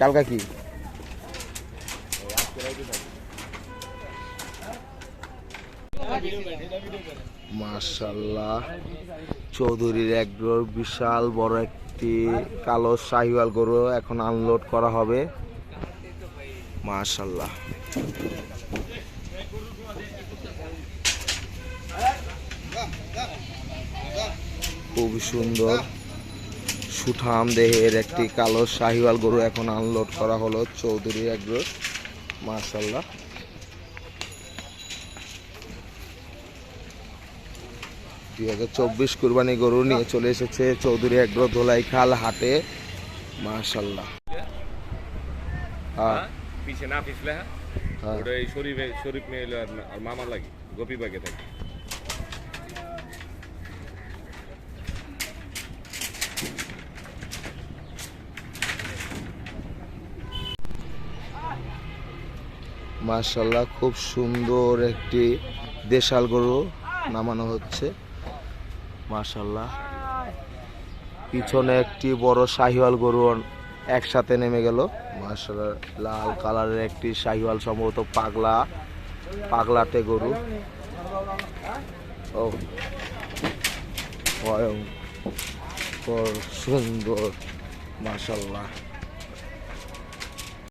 কালকা কি? মাশাল্লাহ। চৌধুরীর এক বিশাল বড় একটি কালো শাহিওয়াল গরু এখন আনলোড করা হবে। মাশাল্লাহ। খুবই সুন্দর। সুঠাম দেহের একটি কালো শাহিওয়াল গরু এখন আনলোড করা হলো চৌধুরী এগ্রো। মাশাল্লাহ দুই হাজার চব্বিশ কুরবানি গরু নিয়ে চলে এসেছে চৌধুরী এগ্রো ধোলাই খাল হাটে। মাশাল্লাহ হ্যাঁ পিছে না পিছলে হ্যাঁ? হ্যাঁ। শরীফে শরীফ মেয়ে আর মামা লাগে গোপী বাগে থাকে। মাশাল্লাহ খুব সুন্দর একটি দেশাল গরু নামানো হচ্ছে। মাশাল্লাহ পিছনে একটি বড় শাহিওয়াল গরু একসাথে নেমে গেল। মাশাল্লাহ লাল কালারের একটি শাহিওয়াল, সম্ভবত পাগলা পাগলাতে গরু। ও ভয়ঙ্কর, সুন্দর মাশাল্লাহ